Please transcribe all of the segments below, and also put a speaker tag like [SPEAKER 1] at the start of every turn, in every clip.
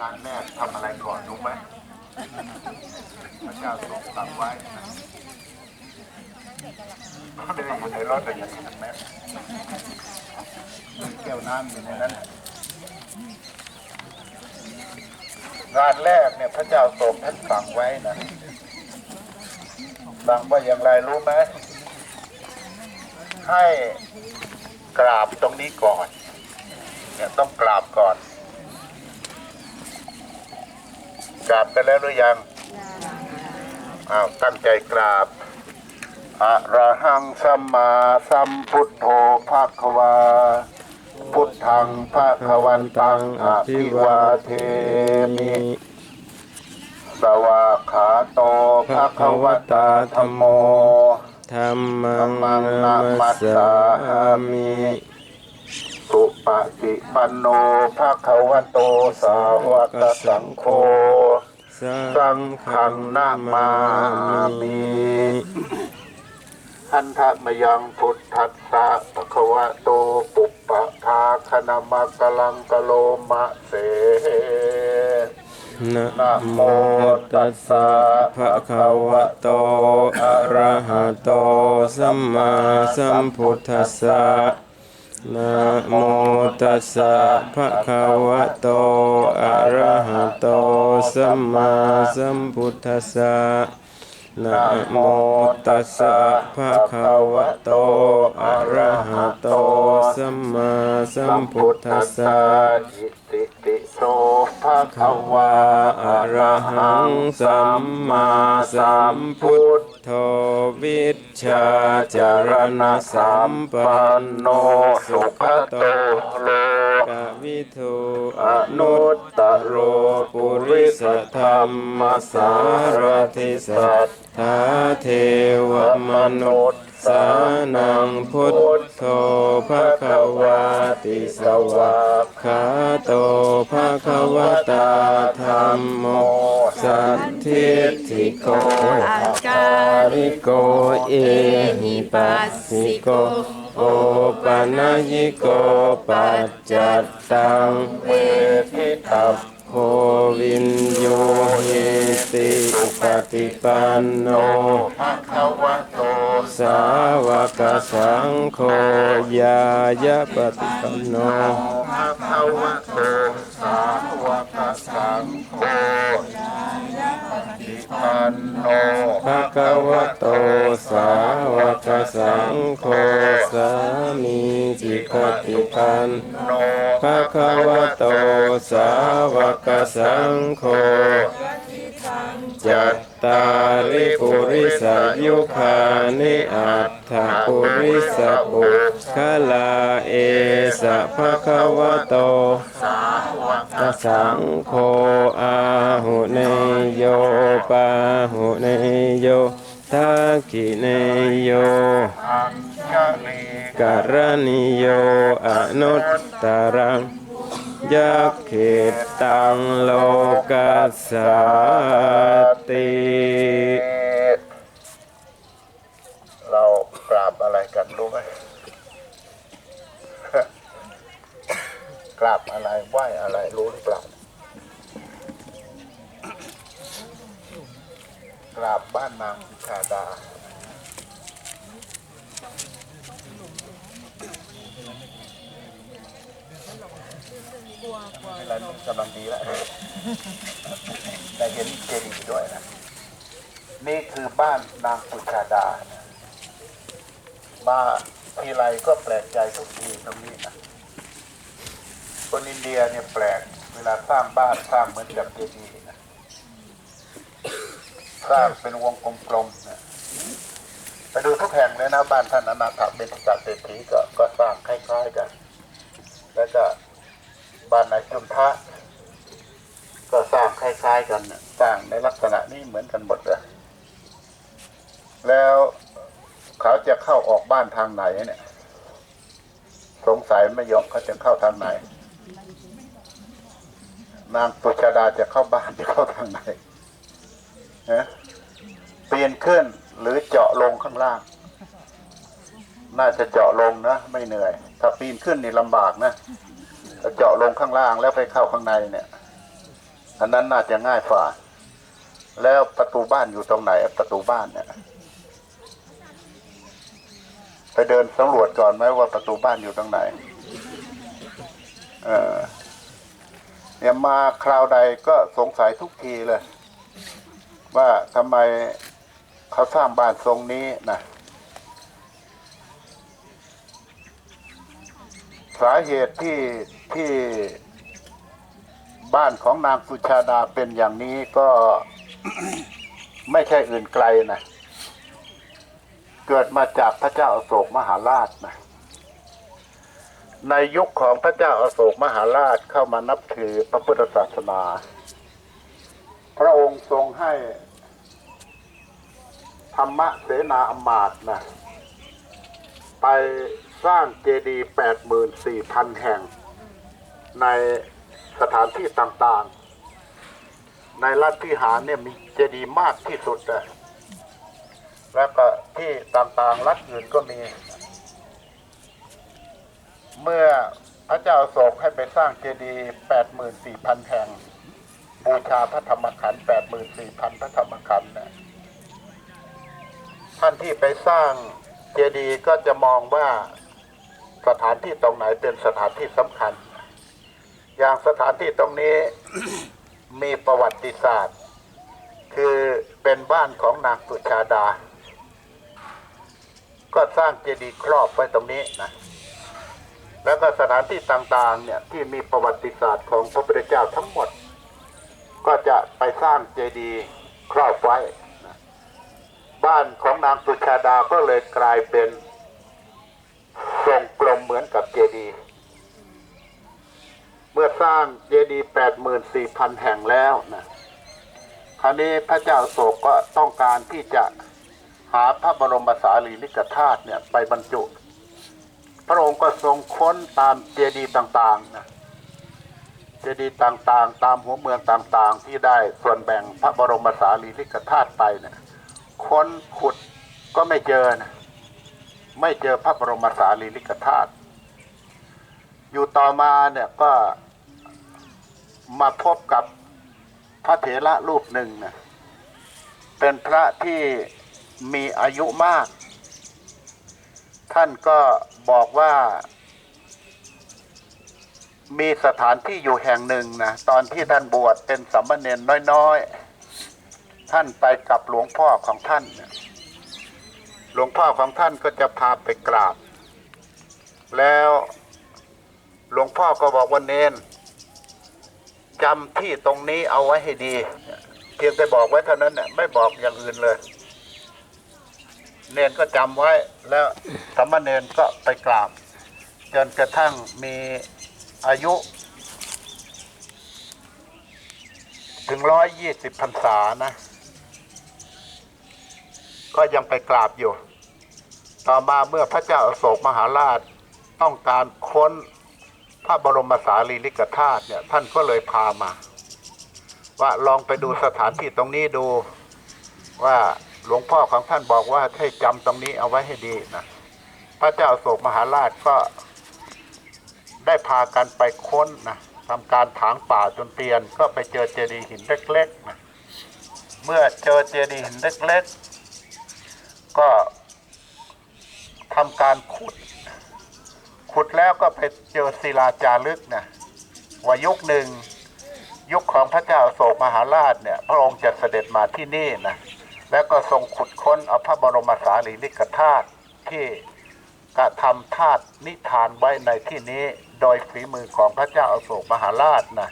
[SPEAKER 1] งานแรกทำอะไรก่อนรู้ไหมพระเจ้าทรงสั่งไว้ไม่ได้อยู่ในรถเลยอย่างนั้นแม่มีแก้วน้ำอยู่ในนั้นงานแรกเนี่ยพระเจ้าทรงท่านสั่งไว้นะสั่งว่าอย่างไรรู้ไหมให้กราบตรงนี้ก่อนเนี่ยต้องกราบก่อน กราบกันแล้วหรือยังอ้าวตั้งใจกราบอะระหังสัมมาสัมพุทโธภาควา พุทธังภาควันตังอภิวาเทมิสวากขาโตภาควตาธรรมโม
[SPEAKER 2] ธรรมั
[SPEAKER 1] ธั
[SPEAKER 2] ง
[SPEAKER 1] มมัง
[SPEAKER 2] นา
[SPEAKER 1] นา
[SPEAKER 2] มั
[SPEAKER 1] มั
[SPEAKER 2] ส
[SPEAKER 1] ส
[SPEAKER 2] สา
[SPEAKER 1] สา
[SPEAKER 2] มิ
[SPEAKER 1] มิสุปฏิปันโนภาควโตสาวกสังโฆสังฆังนามามิอันทะมยังพุทธัสสะภะคะวะโตปุปปะทาคณมะกะลังกะโลมะเส
[SPEAKER 2] นะโมตัสสะภะคะวะโต อะระหะโต สัมมาสัมพุทธัสสะ นะโมตัสสะภะคะวะโต อะระหะโต สัมมาสัมพุทธัสสะนะโมตัสสะภะคะวะโต อะระหะโต สัมมาสัมพุทธัสสะ
[SPEAKER 1] อิติปิโสภะคะ
[SPEAKER 2] วาอะระหัง สัมมาสัมพุทธ โธวิชาจารณสัมปันโนสุขโต
[SPEAKER 1] โล
[SPEAKER 2] กวิทูอนุตตโรปุริสธรรมสารทิสัทธาเทวมนุษย์สานังพุทโธภะคะวาติสวะขาโตภะคะวตาธรรมโม สัทธิทิโกอาการิโกเอหิปัสสิโกโอปัญญิโกปัจจัตตัง
[SPEAKER 1] เวทิตัพ
[SPEAKER 2] โควินโยเฮติปฏิปันโน
[SPEAKER 1] ภะคะวะโต
[SPEAKER 2] สาวกสังโฆยายะปฏิปันโน
[SPEAKER 1] ภะคะวะโตสาวกสังโฆอิปั นโน
[SPEAKER 2] ภะคะวะโตสาวกสังโฆสามีจิปติปัน
[SPEAKER 1] โน
[SPEAKER 2] ภะคะวะโตสาวกสังโฆจัต ตาริปุริสยุคานิอัตถปุริสปุคลาเอสะภะคะวะโต
[SPEAKER 1] สาวก
[SPEAKER 2] สังโฆอาหุเนโยปาหุเนโยทักขิเนโย
[SPEAKER 1] อัญชลี
[SPEAKER 2] การณิโยอนุตตรังยักขิตังโลกัสสาติ
[SPEAKER 1] เรากราบอะไรกันรู้ไหม กราบอะไรไหว้อะไรรู้หรือเปล่ากราบบ้านนางพิชาดาเวลานี้กำลังดีแล้วได้เห็นเจดีย์ด้วยนะ นี่คือบ้านนางปุชาดานะมาทีไรก็แปลกใจทุกทีตรงนี้นะ คนอินเดียเนี่ยแปลก เวลาสร้างบ้านสร้างเหมือนกับเจดีย์นะสร้างเป็นวงกลมๆนะไปดูทุกแห่งเลยนะบ้านท่านอนาถเป็นกาเศรษฐีก็ก็สร้างคล้ายๆกัน แล้วก็บ้านนายจุนทะก็สร้างคล้ายๆกันสร้างในลักษณะนี้เหมือนกันหมดเลยแล้วเขาจะเข้าออกบ้านทางไหนเนี่ย สงสัยไม่ยอมเขาจะเข้าทางไหน นางปุชดาจะเข้าบ้านจะเข้าทางไหนฮะปีนขึ้นหรือเจาะลงข้างล่าง น่าจะเจาะลงนะไม่เหนื่อย ถ้าปีนขึ้นนี่ลำบากนะถ้าเจาะลงข้างล่างแล้วไปเข้าข้างในเนี่ยอันนั้นน่าจะง่ายฝ่า แล้วประตูบ้านอยู่ตรงไหน ประตูบ้านเนี่ยไปเดินสำรวจก่อนไหมว่าประตูบ้านอยู่ตรงไหน เออ เนี่ยมาคราวใดก็สงสัยทุกทีเลย ว่าทำไมเขาสร้างบ้านทรงนี้นะสาเหตุที่ที่บ้านของนางสุชาดาเป็นอย่างนี้ก็ไม่ใช่อื่นไกลนะ เกิดมาจากพระเจ้าอโศกมหาราชนะ ในยุคของพระเจ้าอาโศกมหาราชเข้ามานับถือพระพุทธศาสนา พระองค์ทรงให้ธรรมะเสนาอำมาตย์นะไปสร้างเจดีย์แปดหมื่นสี่พันแห่ง ในสถานที่ต่างๆ ในรัฐพิหารเนี่ยมีเจดีย์มากที่สุด แล้วก็ที่ต่างๆ รัฐอื่นก็มี เมื่อพระเจ้าโศกให้ไปสร้างเจดีย์แปดหมื่นสี่พันแห่ง บูชาพระธรรมขันธ์แปดหมื่นสี่พันพระธรรมขันธ์นะท่านที่ไปสร้างเจดีย์ก็จะมองว่าสถานที่ตรงไหนเป็นสถานที่สำคัญ อย่างสถานที่ตรงนี้มีประวัติศาสตร์ คือเป็นบ้านของนางสุชาดา ก็สร้างเจดีย์ครอบไว้ตรงนี้นะ แล้วก็สถานที่ต่างๆเนี่ยที่มีประวัติศาสตร์ของพระพุทธเจ้าทั้งหมด ก็จะไปสร้างเจดีย์ครอบไว้ บ้านของนางสุชาดาก็เลยกลายเป็นทรงกลมเหมือนกับเจดีย์เมื่อสร้างเจดีย์แปดหมื่นสี่พันแห่งแล้วนะคราวนี้พระเจ้าโศกก็ต้องการที่จะหาพระบรมสารีริกธาตุเนี่ยไปบรรจุ พระองค์ก็ทรงค้นตามเจดีย์ต่างๆนะเจดีย์ต่างๆ ตามหัวเมืองต่างๆ ที่ได้ส่วนแบ่งพระบรมสารีริกธาตุไปเนี่ยค้นขุดก็ไม่เจอนะไม่เจอพระบรมสารีริกธาตุอยู่ต่อมาเนี่ยก็มาพบกับพระเถระรูปหนึ่งนะเป็นพระที่มีอายุมาก ท่านก็บอกว่า มีสถานที่อยู่แห่งหนึ่งนะตอนที่ท่านบวชเป็นสัมมาเนนน้อยๆ ท่านไปกับหลวงพ่อของท่าน หลวงพ่อของท่านก็จะพาไปกราบ แล้วหลวงพ่อก็บอกว่าเนนจำที่ตรงนี้เอาไว้ให้ดี เพียงแต่บอกไว้เท่านั้นเนี่ยไม่บอกอย่างอื่นเลย เนนก็จำไว้แล้วสามเณรก็ไปกราบ จนกระทั่งมีอายุ ถึงร้อยยี่สิบพรรษานะ ก็ยังไปกราบอยู่ ต่อมาเมื่อพระเจ้าอโศกมหาราชต้องการค้นพระบรมสารีริกธาตุเนี่ย ท่านก็เลยพามา ว่าลองไปดูสถานที่ตรงนี้ดูว่า หลวงพ่อของท่านบอกว่าให้จำตรงนี้เอาไว้ให้ดีนะพระเจ้าโศกมหาราชก็ได้พากันไปค้นนะทำการถางป่าจนเตียนก็ไปเจอเจดีย์หินเล็กๆนะเมื่อเจอเจดีย์หินเล็กๆ ก็ทำการขุด ขุดแล้วก็ไปเจอศิลาจารึกนะว่ายุคหนึ่งยุคของพระเจ้าโศกมหาราชเนี่ย พระองค์จะเสด็จมาที่นี่นะ แล้วก็ทรงขุดค้นเอาพระบรมสารีริกธาตุที่กระทำธาตุนิทานไว้ในที่นี้โดยฝีมือของพระเจ้าอโศกมหาราชนะ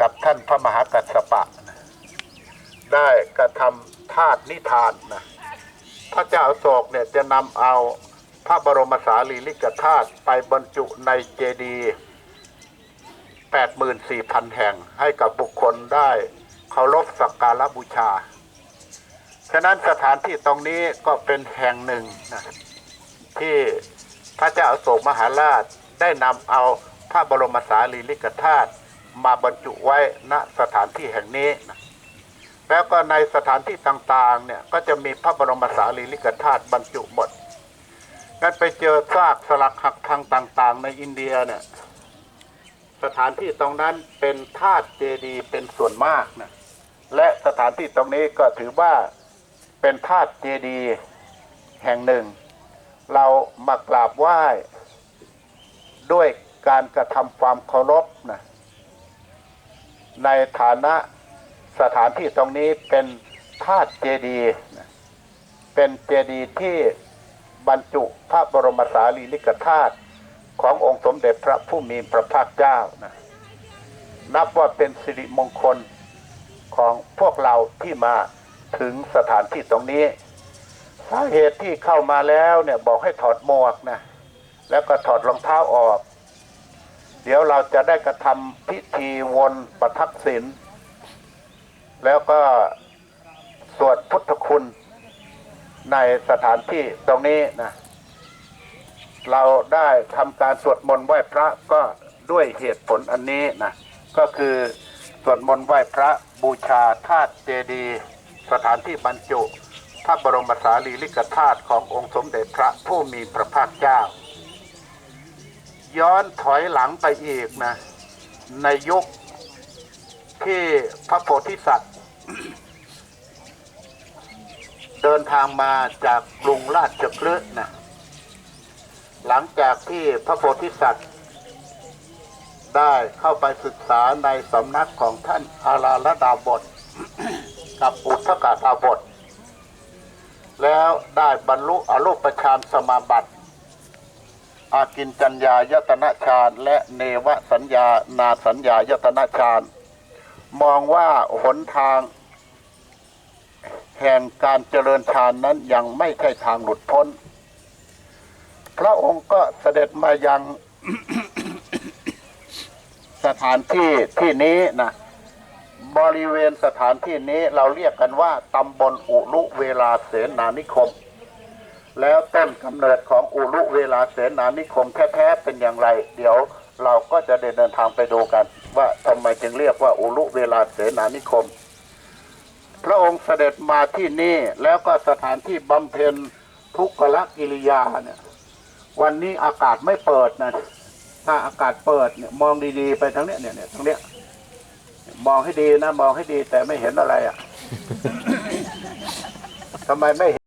[SPEAKER 1] กับท่านพระมหากัสสปะนะได้กระทำธาตุนิทานนะพระเจ้าอโศกเนี่ยจะนำเอาพระบรมสารีริกธาตุไปบรรจุในเจดีย์แปดหมื่นสี่พันแห่งให้กับบุคคลได้เคารพสักการะบูชา ฉะนั้นสถานที่ตรงนี้ก็เป็นแห่งหนึ่งนะที่พระเจ้าอโศกมหาราชได้นำเอาพระบรมสารีริกธาตุมาบรรจุไว้ณสถานที่แห่งนี้นะแล้วก็ในสถานที่ต่างๆเนี่ยก็จะมีพระบรมสารีริกธาตุบรรจุหมดงั้นไปเจอซากสลักหักพังต่างๆ ในอินเดียเนี่ยสสถานที่ตรงนั้นเป็นธาตุเจดีย์เป็นส่วนมากนะและสถานที่ตรงนี้ก็ถือว่า เป็นธาตุเจดีย์แห่งหนึ่ง เรามากราบไหว้ด้วยการกระทำความเคารพนะในฐานะสถานที่ตรงนี้เป็นธาตุเจดีย์เป็นเจดีย์ที่บรรจุพระบรมสารีริกธาตุขององค์สมเด็จพระผู้มีพระภาคเจ้านะนับว่าเป็นสิริมงคลของพวกเราที่มา ถึงสถานที่ตรงนี้ สาเหตุที่เข้ามาแล้วเนี่ยบอกให้ถอดหมวกนะ แล้วก็ถอดรองเท้าออก เดี๋ยวเราจะได้กระทำพิธีวนประทักษิณแล้วก็สวดพุทธคุณในสถานที่ตรงนี้นะ เราได้ทำการสวดมนต์ไหว้พระก็ด้วยเหตุผลอันนี้นะ ก็คือสวดมนต์ไหว้พระบูชาธาตุเจดีย์ สถานที่บรรจุพระบรมสารีริกธาตุขององค์สมเด็จพระผู้มีพระภาคเจ้า ย้อนถอยหลังไปอีกนะ ในยุคที่พระโพธิสัตว์ เดินทางมาจากกรุงราชคฤห์นะหลังจากที่พระโพธิสัตว์ ได้เข้าไปศึกษาในสำนักของท่านอาราลดาบท กับอุทกาดาบท แล้วได้บรรลุอรูปฌานสมาบัติ อากินจัญญายตนะฌานและเนวสัญญานาสัญญายตนะฌานมองว่าหนทาง แห่งการเจริญฌานนั้นยังไม่ใช่ทางหลุดพ้น พระองค์ก็เสด็จมายังสถานที่ที่นี้นะ บริเวณสถานที่นี้เราเรียกกันว่าตำบลอุลุเวลาเสนานิคม แล้วต้นกำเนิดของอุลุเวลาเสนานิคมแท้ๆเป็นอย่างไร เดี๋ยวเราก็จะได้เดินทางไปดูกัน ว่าทำไมจึงเรียกว่าอุลุเวลาเสนานิคม พระองค์เสด็จมาที่นี่แล้วก็สถานที่บำเพ็ญทุกขละกิริยาเนี่ยวันนี้อากาศไม่เปิดนะถ้าอากาศเปิดเนี่ยมองดีๆ ไปทางเนี้ยเนี่ยเนี่ยทางเนี้ย มองให้ดีนะ มองให้ดีแต่ไม่เห็นอะไรอะทำไมไม่เห็น